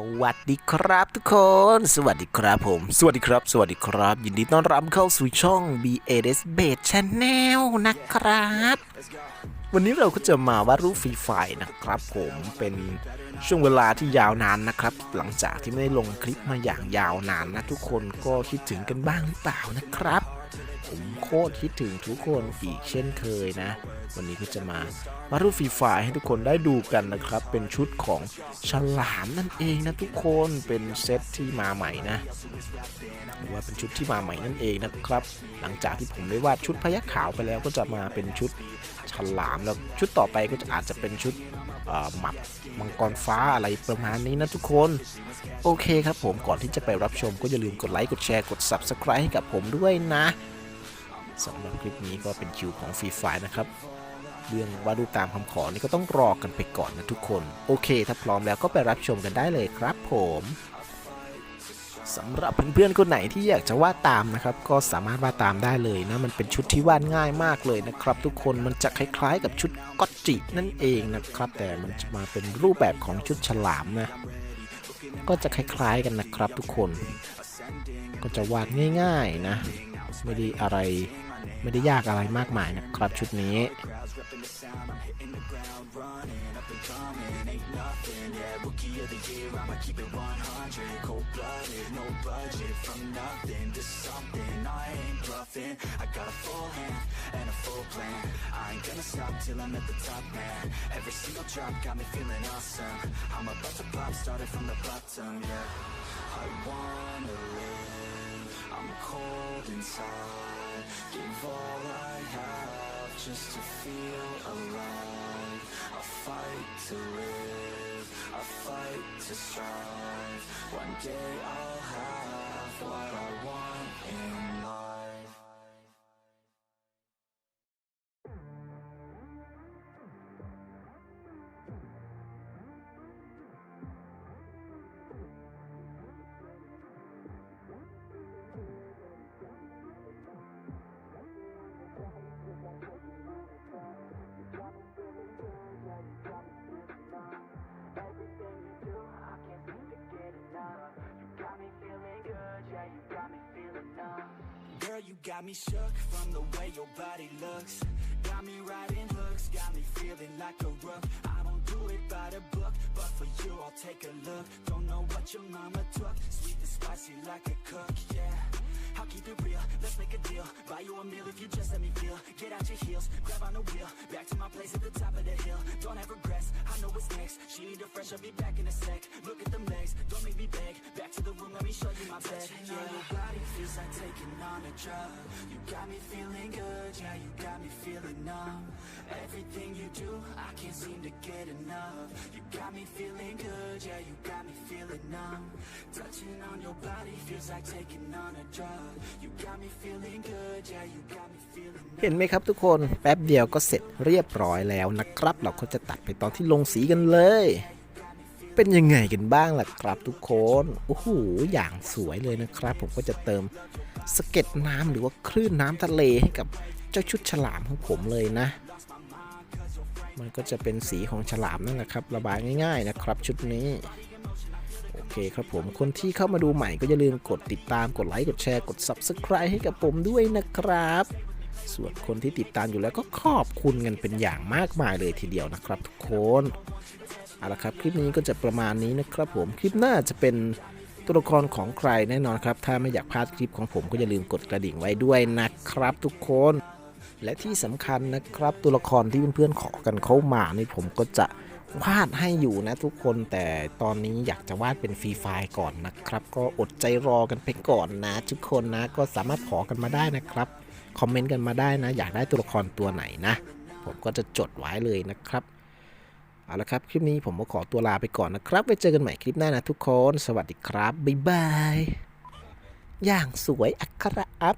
สวัสดีครับทุกคน สวัสดีครับผม สวัสดีครับ สวัสดีครับ ยินดีต้อนรับเข้าสู่ช่อง BAS b a t Channel นะครับ วันนี้เราก็จะมาวาดรูปฟรีไฟนะครับผมเป็นช่วงเวลาที่ยาวนานนะครับ หลังจากที่ไม่ได้ลงคลิปมาอย่างยาวนานนะทุกคนก็คิดถึงกันบ้างหรือเปล่านะครับ ผมโคตรคิดถึงทุกคนอีกเช่นเคยนะ วันนี้ก็จะมาวารูปฟรีไฟล์ให้ทุกคนได้ดูกันนะครับ เป็นชุดของฉลามนั่นเองนะทุกคนเป็นเซตที่มาใหม่นะหรือว่าเป็นชุดที่มาใหม่นั่นเองนะครับ หลังจากที่ผมได้วาดชุดพยัคฆ์ขาวไปแล้วก็จะมาเป็นชุดฉลามแล้วชุดต่อไปก็จะอาจจะเป็นชุดหมัดมังกรฟ้าอะไรประมาณนี้นะทุกคน โอเคครับผมก่อนที่จะไปรับชมก็อย่าลืมกดไลค์กดแชร์กด Subscribe ให้กับผมด้วยนะ สำหรับคลิปนี้ก็เป็นคิวของฟรีไฟนะครับ เรื่องวาดูตามคำขอนี่ก็ต้องรอกันไปก่อนนะทุกคน โอเค ถ้าพร้อมแล้วก็ไปรับชมกันได้เลยครับผมสำหรับเพื่อนๆคนไหนที่อยากจะวาดตามนะครับ ก็สามารถวาดตามได้เลยนะ มันเป็นชุดที่วาดง่ายมากเลยนะครับ ทุกคนมันจะคล้ายๆ กับชุดก็อตจินั่นเองนะครับ แต่มันจะมาเป็นรูปแบบของชุดฉลามนะ ก็จะคล้ายๆกันนะครับทุกคน ก็จะวาดง่าย ๆนะ ไม่ได้อะไร ไม่ได้ยากอะไรมากมายนะครับชุดนี้ I'm cold inside Give all I have just to feel alive. I fight to live. I fight to strive. One day I'll have what I want in Girl, you got me shook from the way your body looks. Got me riding hooks, got me feeling like a rook. I don't do it by the book, but for you I'll take a look. Don't know what your mama took, sweet and spicy like a cook, yeah. I'll keep it real, let's make a deal. Buy you a meal if you just let me feel. Get out your heels, grab on the wheel. Back to my place at the top of the hill. Don't have regrets, I know what's next. She need a fresh, I'll be back in a sec. Look at them legs, don't make me beg. Back to the room, let me show you my bed. Feels like taking on a drug. You got me feeling good, yeah, you got me feeling numb. Everything you do, I can't seem to get enough. You got me feeling good, yeah, you got me feeling numb. Touching on your body feels like taking on a drug. You got me feeling good, yeah, you got me feeling numb. เห็นไหมครับทุกคนแป๊บเดียวก็เสร็จเรียบร้อยแล้วนะครับ เราก็จะตัดไปตอนที่ลงสีกันเลย เป็นยังไงกันบ้างล่ะครับทุกคนโอ้โหอย่างสวยเลยนะครับ ผมก็จะเติมสเก็ดน้ำหรือว่าคลื่นน้ำทะเลให้กับเจ้าชุดฉลามของผมเลยนะ มันก็จะเป็นสีของฉลามนั่นแหละครับ ระบายง่าย ๆนะครับชุดนี้โอเคครับผมคนที่เข้ามาดูใหม่ก็อย่าลืมกดติดตามกดไลค์กดแชร์กด Subscribe ให้กับผมด้วยนะครับ ส่วนคนที่ติดตามอยู่แล้วก็ขอบคุณกันเป็นอย่างมากมายเลยทีเดียวนะครับ ทุกคน เอาละครับคลิปนี้ก็จะประมาณนี้นะครับผมคลิปหน้าจะเป็นตัวละครของใครแน่นอนครับถ้าไม่อยากพลาดคลิปของผมก็อย่าลืมกดกระดิ่งไว้ด้วยนะครับ ทุกคน และที่สำคัญนะครับตัวละครที่เพื่อนๆขอกันเข้ามานี่ผมก็จะวาดให้อยู่นะทุกคนแต่ตอนนี้อยากจะวาดเป็นฟรีไฟล์ก่อนนะครับ ก็อดใจรอกันไปก่อนนะ ทุกคนนะก็สามารถขอกันมาได้นะครับคอมเมนต์กันมาได้นะ อยากได้ตัวละครตัวไหนนะ ผมก็จะจดไว้เลยนะครับ เอาละครับ คลิปนี้ผมก็ขอตัวลาไปก่อนนะครับ ไว้เจอกันใหม่คลิปหน้านะทุกคน สวัสดีครับ บ๊ายบาย อย่างสวยอัครอัพ